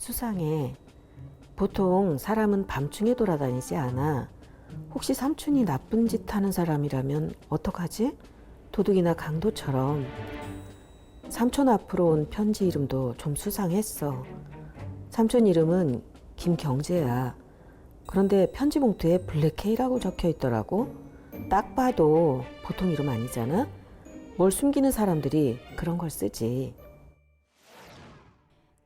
수상해. 보통 사람은 밤중에 돌아다니지 않아. 혹시 삼촌이 나쁜 짓 하는 사람이라면 어떡하지? 도둑이나 강도처럼. 삼촌 앞으로 온 편지 이름도 좀 수상했어. 삼촌 이름은 김경재야. 그런데 편지 봉투에 블랙케이라고 적혀 있더라고. 딱 봐도 보통 이름 아니잖아? 뭘 숨기는 사람들이 그런 걸 쓰지.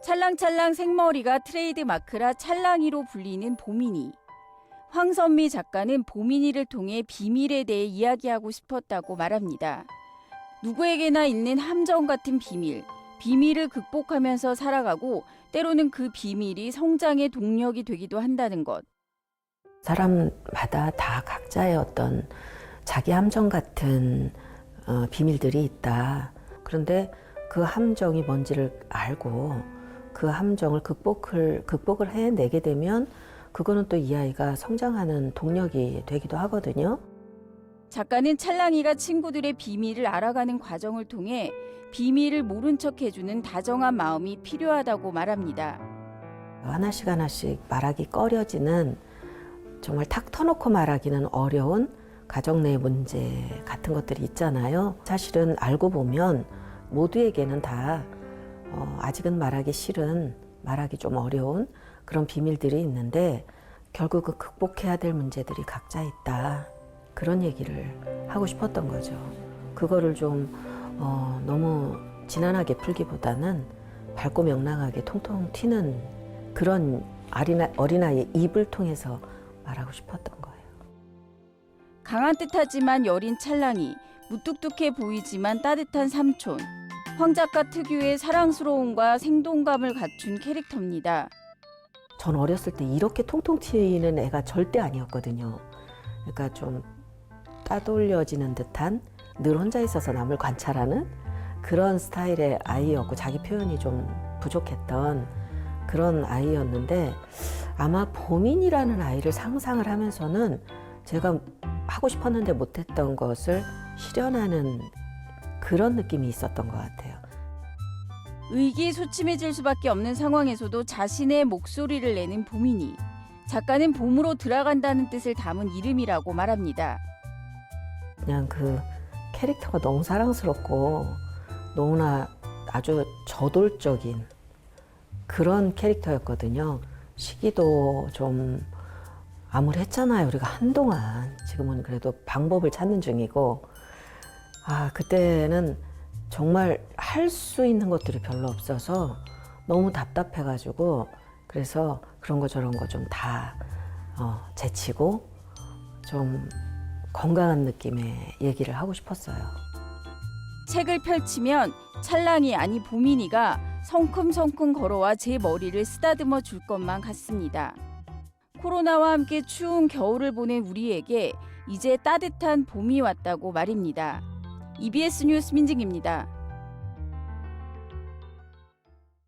찰랑찰랑 생머리가 트레이드 마크라 찰랑이로 불리는 보민이. 황선미 작가는 보민이를 통해 비밀에 대해 이야기하고 싶었다고 말합니다. 누구에게나 있는 함정 같은 비밀, 비밀을 극복하면서 살아가고 때로는 그 비밀이 성장의 동력이 되기도 한다는 것. 사람마다 다 각자의 어떤 자기 함정 같은 어, 비밀들이 있다. 그런데 그 함정이 뭔지를 알고 그 함정을 극복을 극복을 해내게 되면 그거는 또 이 아이가 성장하는 동력이 되기도 하거든요. 작가는 찰랑이가 친구들의 비밀을 알아가는 과정을 통해 비밀을 모른 척 해주는 다정한 마음이 필요하다고 말합니다. 하나씩 하나씩 말하기 꺼려지는 정말 탁 터놓고 말하기는 어려운 가정 내 문제 같은 것들이 있잖아요. 사실은 알고 보면 모두에게는 다 어, 아직은 말하기 싫은 말하기 좀 어려운 그런 비밀들이 있는데 결국은 극복해야 될 문제들이 각자 있다. 그런 얘기를 하고 싶었던 거죠. 그거를 좀 어, 너무 진한하게 풀기보다는 밝고 명랑하게 통통 튀는 그런 어린아, 어린아이의 입을 통해서 말하고 싶었던 거예요. 강한 듯하지만 여린 찰랑이, 무뚝뚝해 보이지만 따뜻한 삼촌. 황 작가 특유의 사랑스러움과 생동감을 갖춘 캐릭터입니다. 전 어렸을 때 이렇게 통통 튀는 애가 절대 아니었거든요. 그러니까 좀 따돌려지는 듯한 늘 혼자 있어서 남을 관찰하는 그런 스타일의 아이였고 자기 표현이 좀 부족했던 그런 아이였는데 아마 보민이라는 아이를 상상을 하면서는 제가 하고 싶었는데 못했던 것을 실현하는 그런 느낌이 있었던 것 같아요. 의기소침해질 수밖에 없는 상황에서도 자신의 목소리를 내는 보민이. 작가는 봄으로 들어간다는 뜻을 담은 이름이라고 말합니다. 그냥 그 캐릭터가 너무 사랑스럽고 너무나 아주 저돌적인 그런 캐릭터였거든요. 시기도 좀 암울했잖아요. 우리가 한동안 지금은 그래도 방법을 찾는 중이고 아 그때는 정말 할 수 있는 것들이 별로 없어서 너무 답답해가지고 그래서 그런 거 저런 거 좀 다 어, 제치고 좀 건강한 느낌의 얘기를 하고 싶었어요. 책을 펼치면 찰랑이 아니 보민이가 성큼성큼 걸어와 제 머리를 쓰다듬어 줄 것만 같습니다. 코로나와 함께 추운 겨울을 보낸 우리에게 이제 따뜻한 봄이 왔다고 말입니다. EBS 뉴스 민증입니다.